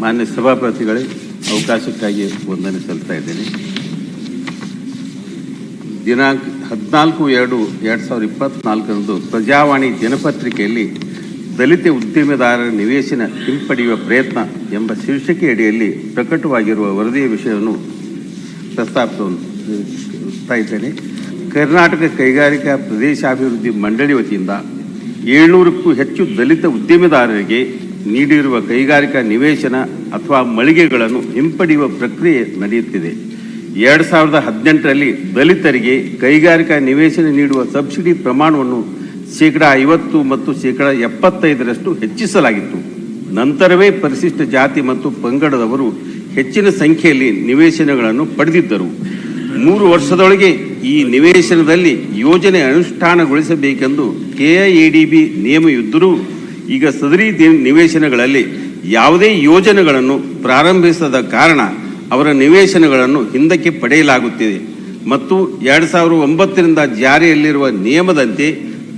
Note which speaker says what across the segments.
Speaker 1: ಮಾನ್ಯ ಸಭಾಪತಿಗಳೇ, ಅವಕಾಶಕ್ಕಾಗಿ ವಂದನೆ ಸಲ್ತಾ ಇದ್ದೇನೆ. ದಿನಾಂಕ ಹದಿನಾಲ್ಕು ಎರಡು ಎರಡು ಸಾವಿರದ ಇಪ್ಪತ್ನಾಲ್ಕರಂದು ಪ್ರಜಾವಾಣಿ ದಿನಪತ್ರಿಕೆಯಲ್ಲಿ ದಲಿತ ಉದ್ಯಮದಾರರ ನಿವೇಶನ ಹಿಂಪಡೆಯುವ ಪ್ರಯತ್ನ ಎಂಬ ಶೀರ್ಷಿಕೆಯಡಿಯಲ್ಲಿ ಪ್ರಕಟವಾಗಿರುವ ವರದಿಯ ವಿಷಯವನ್ನು ಪ್ರಸ್ತಾಪಿಸ್ತಾ ಇದ್ದೇನೆ. ಕರ್ನಾಟಕ ಕೈಗಾರಿಕಾ ಪ್ರದೇಶಾಭಿವೃದ್ಧಿ ಮಂಡಳಿ ವತಿಯಿಂದ ಏಳ್ನೂರಕ್ಕೂ ಹೆಚ್ಚು ದಲಿತ ಉದ್ಯಮೆದಾರರಿಗೆ ನೀಡಿರುವ ಕೈಗಾರಿಕಾ ನಿವೇಶನ ಅಥವಾ ಮಳಿಗೆಗಳನ್ನು ಹಿಂಪಡೆಯುವ ಪ್ರಕ್ರಿಯೆ ನಡೆಯುತ್ತಿದೆ. ಎರಡು ಸಾವಿರದ ಹದಿನೆಂಟರಲ್ಲಿ ದಲಿತರಿಗೆ ಕೈಗಾರಿಕಾ ನಿವೇಶನ ನೀಡುವ ಸಬ್ಸಿಡಿ ಪ್ರಮಾಣವನ್ನು ಶೇಕಡ ಐವತ್ತು ಮತ್ತು ಶೇಕಡ ಎಪ್ಪತ್ತೈದರಷ್ಟು ಹೆಚ್ಚಿಸಲಾಗಿತ್ತು. ನಂತರವೇ ಪರಿಶಿಷ್ಟ ಜಾತಿ ಮತ್ತು ಪಂಗಡದವರು ಹೆಚ್ಚಿನ ಸಂಖ್ಯೆಯಲ್ಲಿ ನಿವೇಶನಗಳನ್ನು ಪಡೆದಿದ್ದರು. ಮೂರು ವರ್ಷದೊಳಗೆ ಈ ನಿವೇಶನದಲ್ಲಿ ಯೋಜನೆ ಅನುಷ್ಠಾನಗೊಳಿಸಬೇಕೆಂದು ಕೆಐಎಡಿಬಿ ನಿಯಮವಿದ್ದರೂ ಈಗ ಸದರಿ ನಿವೇಶನಗಳಲ್ಲಿ ಯಾವುದೇ ಯೋಜನೆಗಳನ್ನು ಪ್ರಾರಂಭಿಸದ ಕಾರಣ ಅವರ ನಿವೇಶನಗಳನ್ನು ಹಿಂದಕ್ಕೆ ಪಡೆಯಲಾಗುತ್ತಿದೆ. ಮತ್ತು ಎರಡು ಸಾವಿರದ ಒಂಬತ್ತರಿಂದ ಜಾರಿಯಲ್ಲಿರುವ ನಿಯಮದಂತೆ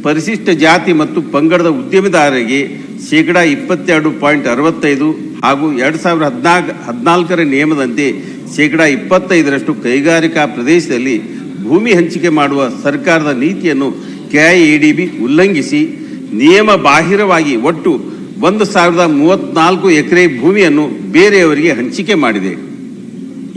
Speaker 1: ಪರಿಶಿಷ್ಟ ಜಾತಿ ಮತ್ತು ಪಂಗಡದ ಉದ್ಯಮಿದಾರರಿಗೆ ಶೇಕಡ ಇಪ್ಪತ್ತೆರಡು ಪಾಯಿಂಟ್ ಅರವತ್ತೈದು ಹಾಗೂ ಎರಡು ಸಾವಿರದ ಹದಿನಾಲ್ಕು, ಹದಿನಾಲ್ಕರ ನಿಯಮದಂತೆ ಶೇಕಡ ಇಪ್ಪತ್ತೈದರಷ್ಟು ಕೈಗಾರಿಕಾ ಪ್ರದೇಶದಲ್ಲಿ ಭೂಮಿ ಹಂಚಿಕೆ ಮಾಡುವ ಸರ್ಕಾರದ ನೀತಿಯನ್ನು ಕೆಐಎಡಿಬಿ ಉಲ್ಲಂಘಿಸಿ ನಿಯಮ ಬಾಹಿರವಾಗಿ ಒಟ್ಟು ಒಂದು ಸಾವಿರದ ಮೂವತ್ನಾಲ್ಕು ಎಕರೆ ಭೂಮಿಯನ್ನು ಬೇರೆಯವರಿಗೆ ಹಂಚಿಕೆ ಮಾಡಿದೆ.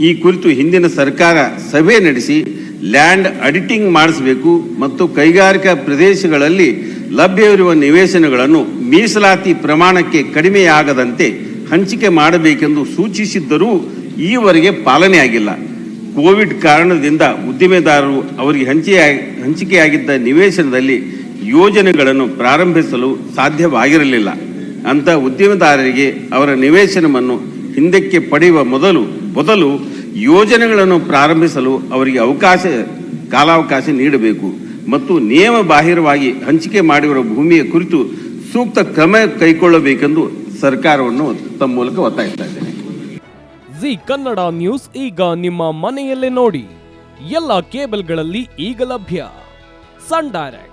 Speaker 1: ಈ ಕುರಿತು ಹಿಂದಿನ ಸರ್ಕಾರ ಸಭೆ ನಡೆಸಿ ಲ್ಯಾಂಡ್ ಅಡಿಟಿಂಗ್ ಮಾಡಿಸಬೇಕು ಮತ್ತು ಕೈಗಾರಿಕಾ ಪ್ರದೇಶಗಳಲ್ಲಿ ಲಭ್ಯವಿರುವ ನಿವೇಶನಗಳನ್ನು ಮೀಸಲಾತಿ ಪ್ರಮಾಣಕ್ಕೆ ಕಡಿಮೆಯಾಗದಂತೆ ಹಂಚಿಕೆ ಮಾಡಬೇಕೆಂದು ಸೂಚಿಸಿದ್ದರೂ ಈವರೆಗೆ ಪಾಲನೆಯಾಗಿಲ್ಲ. ಕೋವಿಡ್ ಕಾರಣದಿಂದ ಉದ್ದಿಮೆದಾರರು ಅವರಿಗೆ ಹಂಚಿಕೆ ಹಂಚಿಕೆಯಾಗಿದ್ದ ನಿವೇಶನದಲ್ಲಿ ಯೋಜನೆಗಳನ್ನು ಪ್ರಾರಂಭಿಸಲು ಸಾಧ್ಯವಾಗಿರಲಿಲ್ಲ. ಅಂತ ಉದ್ಯಮದಾರರಿಗೆ ಅವರ ನಿವೇಶನವನ್ನು ಹಿಂದಕ್ಕೆ ಪಡೆಯುವ ಮೊದಲು ಬದಲು ಯೋಜನೆಗಳನ್ನು ಪ್ರಾರಂಭಿಸಲು ಅವರಿಗೆ ಅವಕಾಶ, ಕಾಲಾವಕಾಶ ನೀಡಬೇಕು. ಮತ್ತು ನಿಯಮ ಬಾಹಿರವಾಗಿ ಹಂಚಿಕೆ ಮಾಡಿರುವ ಭೂಮಿಯ ಕುರಿತು ಸೂಕ್ತ ಕ್ರಮ ಕೈಗೊಳ್ಳಬೇಕೆಂದು ಸರ್ಕಾರವನ್ನು ತಮ್ಮ ಮೂಲಕ ಒತ್ತಾಯಿಸ್ತಾ ಇದ್ದೇನೆ.
Speaker 2: ಜಿ ಕನ್ನಡ ನ್ಯೂಸ್ ಈಗ ನಿಮ್ಮ ಮನೆಯಲ್ಲೇ ನೋಡಿ. ಎಲ್ಲ ಕೇಬಲ್ಗಳಲ್ಲಿ ಈಗ ಲಭ್ಯ. ಸನ್ ಡೈರೆಕ್ಟ್.